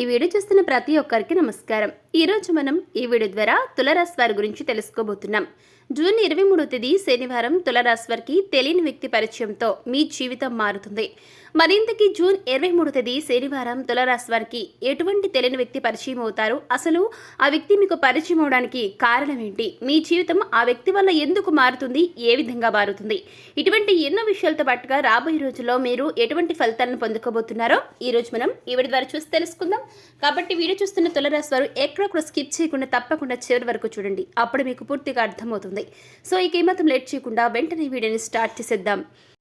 ఈ వీడియో చూస్తున్న ప్రతి ఒక్కరికి నమస్కారం. ఈరోజు మనం ఈ వీడియో ద్వారా తులరాశి వారి గురించి తెలుసుకోబోతున్నాం. జూన్ ఇరవై మూడో తేదీ శనివారం తులరాశి వారికి తెలియని వ్యక్తి పరిచయంతో మీ జీవితం మారుతుంది. మరింతకి జూన్ ఇరవై మూడో తేదీ శనివారం తులరాశి వారికి ఎటువంటి తెలియని వ్యక్తి పరిచయం అవుతారు? అసలు ఆ వ్యక్తి మీకు పరిచయం అవడానికి కారణం ఏంటి? మీ జీవితం ఆ వ్యక్తి వల్ల ఎందుకు మారుతుంది? ఏ విధంగా మారుతుంది? ఇటువంటి ఎన్నో విషయాలతో పాటుగా రాబోయే రోజుల్లో మీరు ఎటువంటి ఫలితాలను పొందుకోబోతున్నారో ఈ రోజు మనం ఈ ద్వారా చూసి తెలుసుకుందాం. కాబట్టి వీడియో చూస్తున్న తులరాశి వారు ఎక్కడొక్కడ స్కిప్ చేయకుండా తప్పకుండా చివరి వరకు చూడండి. అప్పుడు మీకు పూర్తిగా అర్థమవుతుంది. సో ఇక ఏమాత్రం లేట్ చేయకుండా వెంటనే వీడియోని స్టార్ట్ చేసేద్దాం.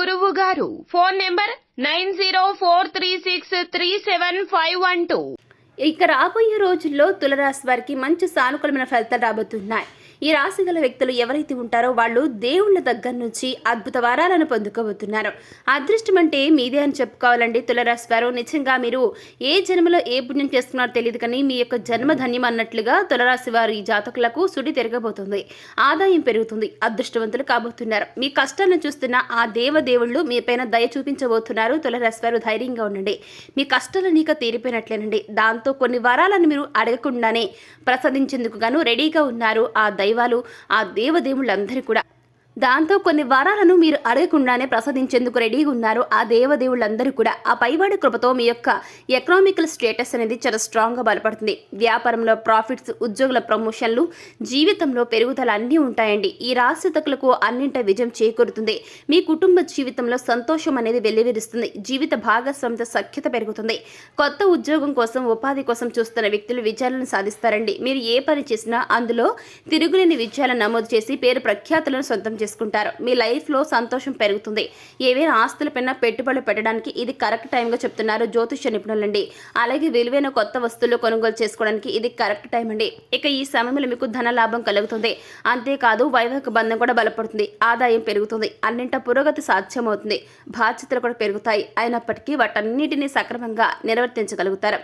గురువు గారు phone number nine zero four three six three seven five one two. ఇక రాబోయే రోజుల్లో తులరాశి వారికి మంచి సానుకూలమైన ఫలితాలు రాబోతున్నాయి. ఈ రాశి గల వ్యక్తులు ఎవరైతే ఉంటారో వాళ్ళు దేవుళ్ళ దగ్గర నుంచి అద్భుత వరాలను పొందుకోబోతున్నారు. అదృష్టం అంటే మీదే అని చెప్పుకోవాలండి. తులరాశి వారు నిజంగా మీరు ఏ జన్మలో ఏ పుణ్యం చేస్తున్నారో తెలియదు కానీ మీ యొక్క జన్మ ధన్యం అన్నట్లుగా తులరాశి వారు ఈ జాతకులకు సుడి తిరగబోతుంది. ఆదాయం పెరుగుతుంది. అదృష్టవంతులు కాబోతున్నారు. మీ కష్టాలను చూస్తున్న ఆ దేవదేవుళ్ళు మీ పైన దయ చూపించబోతున్నారు. తులరాశి వారు ధైర్యంగా ఉండండి. మీ కష్టాలు నీక తీరిపోయినట్లేనండి. దాంతో కొన్ని వరాలను మీరు అడగకుండానే ప్రసాదించేందుకు గాను రెడీగా ఉన్నారు. ఆ దయ దైవాలు ఆ దేవదేవుళ్ళందరూ కూడా దాంతో కొన్ని వరాలను మీరు అడగకుండానే ప్రసాదించేందుకు రెడీగా ఉన్నారు. ఆ దేవదేవుళ్ళందరూ కూడా ఆ పైవాడి కృపతో మీ యొక్క ఎకనామికల్ స్టేటస్ అనేది చాలా స్ట్రాంగ్గా బలపడుతుంది. వ్యాపారంలో ప్రాఫిట్స్ ఉద్యోగుల ప్రమోషన్లు జీవితంలో పెరుగుదల అన్నీ ఉంటాయండి. ఈ రాశితకులకు అన్నింట విజయం చేకూరుతుంది. మీ కుటుంబ జీవితంలో సంతోషం అనేది వెల్లివిరుస్తుంది. జీవిత భాగస్వామితో సఖ్యత పెరుగుతుంది. కొత్త ఉద్యోగం కోసం ఉపాధి కోసం చూస్తున్న వ్యక్తులు విజయాలను సాధిస్తారండి. మీరు ఏ పని చేసినా అందులో తిరుగులేని విజయాలను నమోదు చేసి పేరు ప్రఖ్యాతులను సొంతం చేసుకుంటారు. మీ లైఫ్లో సంతోషం పెరుగుతుంది. ఏవైనా ఆస్తులపైన పెట్టుబడులు పెట్టడానికి ఇది కరెక్ట్ టైంగా చెప్తున్నారు జ్యోతిష నిపుణులండి. అలాగే విలువైన కొత్త వస్తువులు కొనుగోలు చేసుకోవడానికి ఇది కరెక్ట్ టైం అండి. ఇక ఈ సమయంలో మీకు ధన లాభం కలుగుతుంది. అంతేకాదు వైవాహిక బంధం కూడా బలపడుతుంది. ఆదాయం పెరుగుతుంది. అన్నింట పురోగతి సాధ్యమవుతుంది. బాధ్యతలు కూడా పెరుగుతాయి. అయినప్పటికీ వాటన్నిటిని సక్రమంగా నిర్వర్తించగలుగుతారు.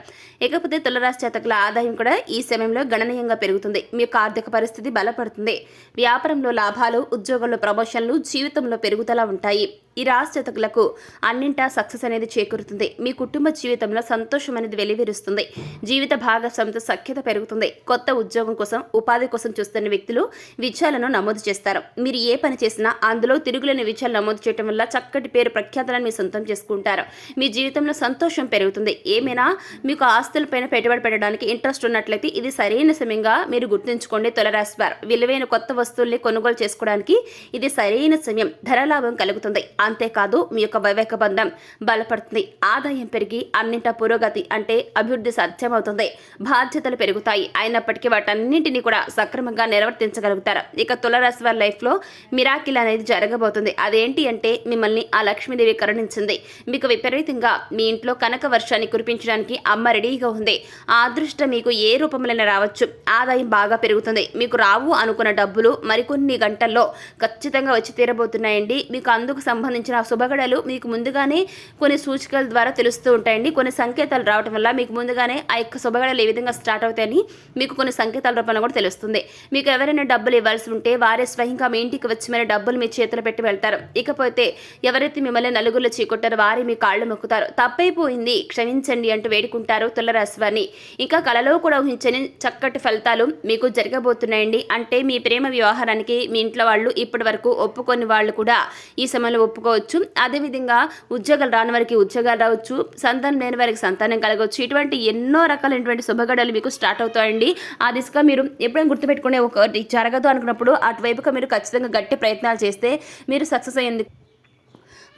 ఇకపోతే తులరాశి చేతకుల ఆదాయం కూడా ఈ సమయంలో గణనీయంగా పెరుగుతుంది. మీ యొక్క ఆర్థిక పరిస్థితి బలపడుతుంది. వ్యాపారంలో లాభాలు ఉద్యోగంలో ప్రమోషన్లు జీవితంలో పెరుగుదల ఉంటాయి. ఈ రాశతకులకు అన్నింటా సక్సెస్ అనేది చేకూరుతుంది. మీ కుటుంబ జీవితంలో సంతోషం అనేది వెలివిరుస్తుంది. జీవిత భాగస్వామితో సఖ్యత పెరుగుతుంది. కొత్త ఉద్యోగం కోసం ఉపాధి కోసం చూస్తున్న వ్యక్తులు విజయాలను నమోదు చేస్తారు. మీరు ఏ పని చేసినా అందులో తిరుగులేని విజయాలు నమోదు చేయడం వల్ల చక్కటి పేరు ప్రఖ్యాతలను మీరు సొంతం చేసుకుంటారు. మీ జీవితంలో సంతోషం పెరుగుతుంది. ఏమైనా మీకు ఆస్తులపైన పెట్టుబడి పెట్టడానికి ఇంట్రెస్ట్ ఉన్నట్లయితే ఇది సరైన సమయంగా మీరు గుర్తుంచుకోండి. తొలరాశివారు విలువైన కొత్త వస్తువుల్ని కొనుగోలు చేసుకోవడానికి ఇది సరైన సమయం. ధరలాభం కలుగుతుంది. అంతేకాదు మీ యొక్క వైవేక బంధం బలపడుతుంది. ఆదాయం పెరిగి అన్నింట పురోగతి అంటే అభివృద్ధి సాధ్యమవుతుంది. బాధ్యతలు పెరుగుతాయి. అయినప్పటికీ వాటన్నింటినీ కూడా సక్రమంగా నిర్వర్తించగలుగుతారు. ఇక తులరాశి వారి లైఫ్లో మిరాకిల్ అనేది జరగబోతుంది. అదేంటి అంటే మిమ్మల్ని ఆ లక్ష్మీదేవి కరుణించింది. మీకు విపరీతంగా మీ ఇంట్లో కనక వర్షాన్ని కురిపించడానికి అమ్మ రెడీగా ఉంది. ఆ అదృష్టం మీకు ఏ రూపంలోనే రావచ్చు. ఆదాయం బాగా పెరుగుతుంది. మీకు రావు అనుకున్న డబ్బులు మరికొన్ని గంటల్లో ఖచ్చితంగా వచ్చి తీరబోతున్నాయండి. మీకు అందుకు సంబంధించిన శుభగడలు మీకు ముందుగానే కొన్ని సూచికల ద్వారా తెలుస్తూ ఉంటాయండి. కొన్ని సంకేతాలు రావటం వల్ల మీకు ముందుగానే ఆ యొక్క శుభగడలు ఏ విధంగా స్టార్ట్ అవుతాయని మీకు కొన్ని సంకేతాల రూపంలో కూడా తెలుస్తుంది. మీకు ఎవరైనా డబ్బులు ఇవ్వాల్సి ఉంటే వారే స్వయంగా మీ ఇంటికి వచ్చి మరి డబ్బులు మీ చేతిలో పెట్టి వెళ్తారు. ఇకపోతే ఎవరైతే మిమ్మల్ని నలుగురిలో చీకొట్టారో వారి మీ కాళ్ళు మొక్కుతారు. తప్పైపోయింది క్షమించండి అంటూ వేడుకుంటారు తులరాశివారిని ఇంకా కలలో కూడా ఊహించని చక్కటి ఫలితాలు మీకు జరగబోతున్నాయండి. అంటే మీ ప్రేమ వ్యవహారానికి మీ ఇంట్లో వాళ్ళు ఇప్పటి వరకు ఒప్పుకొని వాళ్ళు కూడా ఈ సమయంలో ఒప్పుకోవచ్చు అదేవిధంగా ఉద్యోగాలు రాని వారికి ఉద్యోగాలు రావచ్చు. సంతానం లేని వారికి సంతానం కలగవచ్చు. ఇటువంటి ఎన్నో రకాలైనటువంటి శుభగడలు మీకు స్టార్ట్ అవుతాయండి. ఆ దిశగా మీరు ఎప్పుడైనా గుర్తుపెట్టుకునే ఒకటి జరగదు అనుకున్నప్పుడు అటువైపుగా మీరు ఖచ్చితంగా గట్టి ప్రయత్నాలు చేస్తే మీరు సక్సెస్ అయ్యేందుకు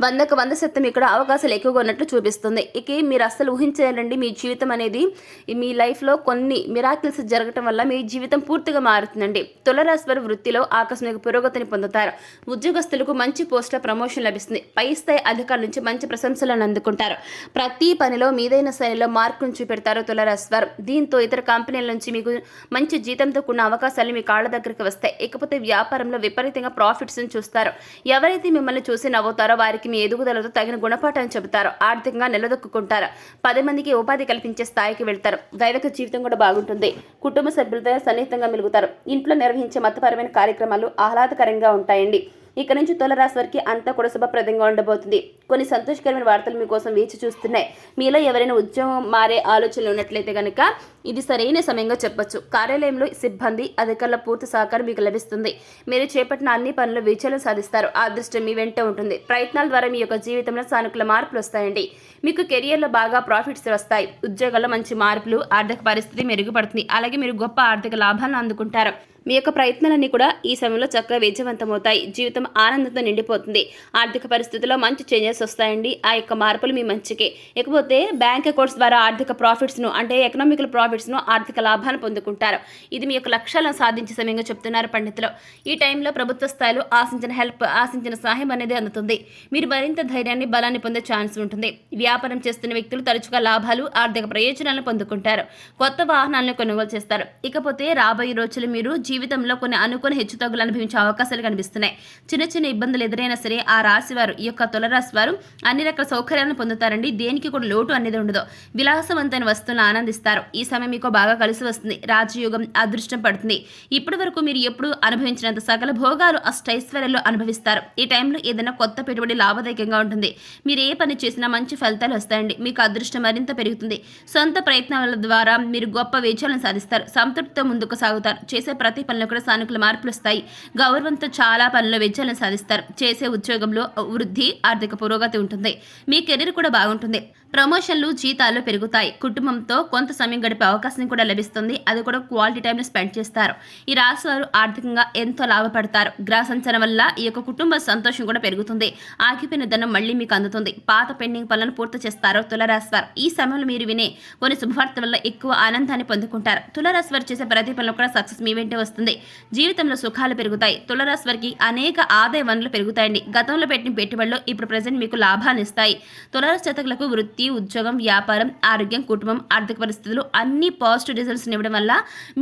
వందకు వంద శాతం ఇక్కడ అవకాశాలు ఎక్కువగా ఉన్నట్లు చూపిస్తుంది. ఇక మీరు అస్సలు ఊహించలేరండి మీ జీవితం అనేది మీ లైఫ్లో కొన్ని మిరాకిల్స్ జరగటం వల్ల మీ జీవితం పూర్తిగా మారుతుందండి. తులరాశి వారి వృత్తిలో ఆకస్మిక పురోగతిని పొందుతారు. ఉద్యోగస్తులకు మంచి పోస్టుల ప్రమోషన్ లభిస్తుంది. పై స్థాయి అధికారుల నుంచి మంచి ప్రశంసలను అందుకుంటారు. ప్రతి పనిలో మీదైన స్థాయిలో మార్కును చూపెడతారు తులరాశి వారు దీంతో ఇతర కంపెనీల నుంచి మీకు మంచి జీతంతో కూడిన అవకాశాలు మీ కాళ్ళ దగ్గరికి వస్తాయి. ఇకపోతే వ్యాపారంలో విపరీతంగా ప్రాఫిట్స్ని చూస్తారు. ఎవరైతే మిమ్మల్ని చూసి నవ్వుతారో వారికి మీ ఎదుగుదలతో తగిన గుణపాఠం చెబుతారు. ఆర్థికంగా నిలదొక్కుంటారు పది మందికి ఉపాధి కల్పించే స్థాయికి వెళ్తారు. వైదిక జీవితం కూడా బాగుంటుంది. కుటుంబ సభ్యులతో సన్నిహితంగా మెలుగుతారు. ఇంట్లో నిర్వహించే మతపరమైన కార్యక్రమాలు ఆహ్లాదకరంగా ఉంటాయండి. ఇక నుంచి తులరాశి వారికి అంతా కూడా శుభప్రదంగా ఉండబోతుంది. కొన్ని సంతోషకరమైన వార్తలు మీకోసం వేచి చూస్తున్నాయి. మీలో ఎవరైనా ఉద్యోగం మారే ఆలోచనలు ఉన్నట్లయితే కనుక ఇది సరైన సమయంగా చెప్పొచ్చు. కార్యాలయంలో సిబ్బంది అధికారుల పూర్తి సహకారం మీకు లభిస్తుంది. మీరు చేపట్టిన అన్ని పనులు విజయాలు సాధిస్తారు. ఆ అదృష్టం మీ వెంట ఉంటుంది. ప్రయత్నాల ద్వారా మీ యొక్క జీవితంలో సానుకూల మార్పులు వస్తాయండి. మీకు కెరియర్లో బాగా ప్రాఫిట్స్ వస్తాయి. ఉద్యోగాల్లో మంచి మార్పులు ఆర్థిక పరిస్థితి మెరుగుపడుతుంది. అలాగే మీరు గొప్ప ఆర్థిక లాభాలను అందుకుంటారు. మీ యొక్క ప్రయత్నాలన్నీ కూడా ఈ సమయంలో చక్కగా విజయవంతమవుతాయి జీవితం ఆనందంతో నిండిపోతుంది. ఆర్థిక పరిస్థితుల్లో మంచి చేంజెస్ వస్తాయండి. ఆ యొక్క మార్పులు మీ మంచికే. ఇకపోతే బ్యాంక్ అకౌంట్స్ ద్వారా ఆర్థిక ప్రాఫిట్స్ను అంటే ఎకనామికల్ ప్రాఫిట్స్ను ఆర్థిక లాభాలను పొందుకుంటారు. ఇది మీ యొక్క లక్ష్యాలను సాధించే సమయంగా చెప్తున్నారు పండితులు. ఈ టైంలో ప్రభుత్వ స్థాయిలో ఆశించిన హెల్ప్ ఆశించిన సహాయం అనేది అందుతుంది. మీరు మరింత ధైర్యాన్ని బలాన్ని పొందే ఛాన్స్ ఉంటుంది. వ్యాపారం చేస్తున్న వ్యక్తులు తరచుగా లాభాలు ఆర్థిక ప్రయోజనాలను పొందుకుంటారు. కొత్త వాహనాలను కొనుగోలు చేస్తారు. ఇకపోతే రాబోయే రోజులు మీరు జీవితం జీవితంలో కొన్ని అనుకుని హెచ్చుతగ్గులు అనుభవించే అవకాశాలు కనిపిస్తున్నాయి. చిన్న చిన్న ఇబ్బందులు ఎదురైనా సరే ఆ రాశి వారు ఈ యొక్క తులరాశి వారు అన్ని రకాల సౌకర్యాలను పొందుతారండి. దేనికి కూడా లోటు అనేది ఉండదు. విలాసవంతమైన వస్తువులను ఆనందిస్తారు. ఈ సమయం మీకు బాగా కలిసి వస్తుంది. రాజయోగం అదృష్టం పడుతుంది. ఇప్పటి వరకు మీరు ఎప్పుడు అనుభవించినంత సకల భోగాలు అష్టైశ్వర్యాలు అనుభవిస్తారు. ఈ టైంలో ఏదైనా కొత్త పెట్టుబడి లాభదాయకంగా ఉంటుంది. మీరు ఏ పని చేసినా మంచి ఫలితాలు వస్తాయండి. మీకు అదృష్టం మరింత పెరుగుతుంది. సొంత ప్రయత్నాల ద్వారా మీరు గొప్ప విజయాలను సాధిస్తారు. సంతృప్తితో ముందుకు సాగుతారు. చేసే ప్రతి పనిలో కూడా సానుకూల మార్పులు వస్తాయి. గౌరవంతో చాలా పనుల్లో విజయాలను సాధిస్తారు. చేసే ఉద్యోగంలో వృద్ధి ఆర్థిక పురోగతి ఉంటుంది. మీ కెరీర్ కూడా బాగుంటుంది. ప్రమోషన్లు జీతాలు పెరుగుతాయి. కుటుంబంతో కొంత సమయం గడిపే అవకాశం కూడా లభిస్తుంది. అది కూడా క్వాలిటీ టైంని స్పెండ్ చేస్తారు. ఈ రాశి వారు ఆర్థికంగా ఎంతో లాభపడతారు. గ్రహ సంచలనం వల్ల ఈ యొక్క కుటుంబ సంతోషం కూడా పెరుగుతుంది. ఆగిపోయిన ధనం మళ్ళీ మీకు అందుతుంది. పాత పెండింగ్ పనులను పూర్తి చేస్తారు. తులరాశి వారు ఈ సమయంలో మీరు వినే కొన్ని శుభవార్త వల్ల ఎక్కువ ఆనందాన్ని పొందుకుంటారు. తులరాశి వారు చేసే ప్రతి పనులు కూడా సక్సెస్ మీ వెంటే వస్తుంది. జీవితంలో సుఖాలు పెరుగుతాయి. తులరాశి వారికి అనేక ఆదాయ వనరులు పెరుగుతాయండి. గతంలో పెట్టిన పెట్టుబడులు ఇప్పుడు ప్రజెంట్ మీకు లాభాన్ని ఇస్తాయి. తులరాశి చేతకులకు వృత్తి ఉద్యోగం వ్యాపారం ఆరోగ్యం కుటుంబం ఆర్థిక పరిస్థితులు అన్ని పాజిటివ్ రిజల్ట్స్ ఇవ్వడం వల్ల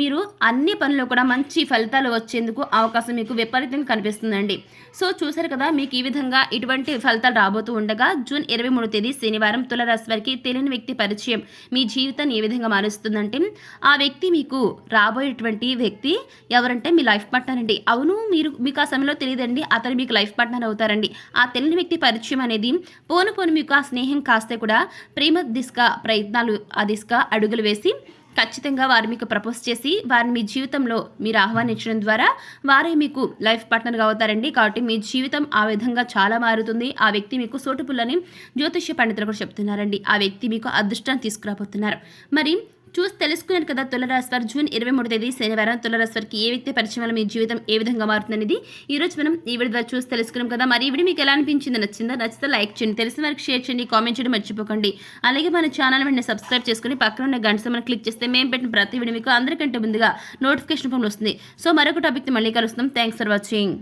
మీరు అన్ని పనుల్లో కూడా మంచి ఫలితాలు వచ్చేందుకు అవకాశం మీకు విపరీతంగా కనిపిస్తుందండి. సో చూసారు కదా మీకు ఈ విధంగా ఇటువంటి ఫలితాలు రాబోతూ ఉండగా జూన్ ఇరవై మూడు తేదీ శనివారం తులరాశి వారికి తెలియని వ్యక్తి పరిచయం మీ జీవితాన్ని ఏ విధంగా మారుస్తుందంటే ఆ వ్యక్తి మీకు రాబోయేటువంటి వ్యక్తి ఎవరంటే మీ లైఫ్ పార్ట్నర్ అండి. అవును మీరు మీకు ఆ సమయంలో తెలియదండి అతను మీకు లైఫ్ పార్ట్నర్ అవుతారండి. ఆ తెలియని వ్యక్తి పరిచయం అనేది పోను పోను మీకు ఆ స్నేహం కాస్తే కూడా ప్రేమ దిశగా ప్రయత్నాలు ఆ దిశగా అడుగులు వేసి ఖచ్చితంగా వారు మీకు ప్రపోజ్ చేసి వారిని మీ జీవితంలో మీరు ఆహ్వానించడం ద్వారా వారే మీకు లైఫ్ పార్ట్నర్గా అవుతారండి. కాబట్టి మీ జీవితం ఆ విధంగా చాలా మారుతుంది. ఆ వ్యక్తి మీకు సోటుపుల్లని జ్యోతిష్య పండితులు కూడా చెప్తున్నారండి. ఆ వ్యక్తి మీకు అదృష్టాన్ని తీసుకురాబోతున్నారు. మరి చూసి తెలుసుకున్నారు కదా తులరాశి వారు జూన్ ఇరవై మూడు తేదీ శనివారం తులరాశి వారికి ఏ వ్యక్తి పరిచయం వల్ల మీ జీవితం ఏ విధంగా మారుతుందనేది ఈ రోజు మనం ఈ వీడియో చూసి తెలుసుకున్నాం కదా. మరి ఈ మీకు ఎలా అనిపించింది నచ్చిందా నచ్చితే లైక్ చేయండి తెలిసిన వారికి షేర్ చేయండి కామెంట్ చేయడం మర్చిపోకండి. అలాగే మన ఛానల్ వెంటనే సబ్స్క్రైబ్ చేసుకుని పక్కన ఉన్న గంట మనం క్లిక్ చేస్తే మేము పెట్టిన ప్రతి వీడియో మీకు అందరికంటే ముందుగా నోటిఫికేషన్ ఫోన్ వస్తుంది. సో మరొక టాపిక్ మళ్ళీ కలుస్తాం. Thanks for watching.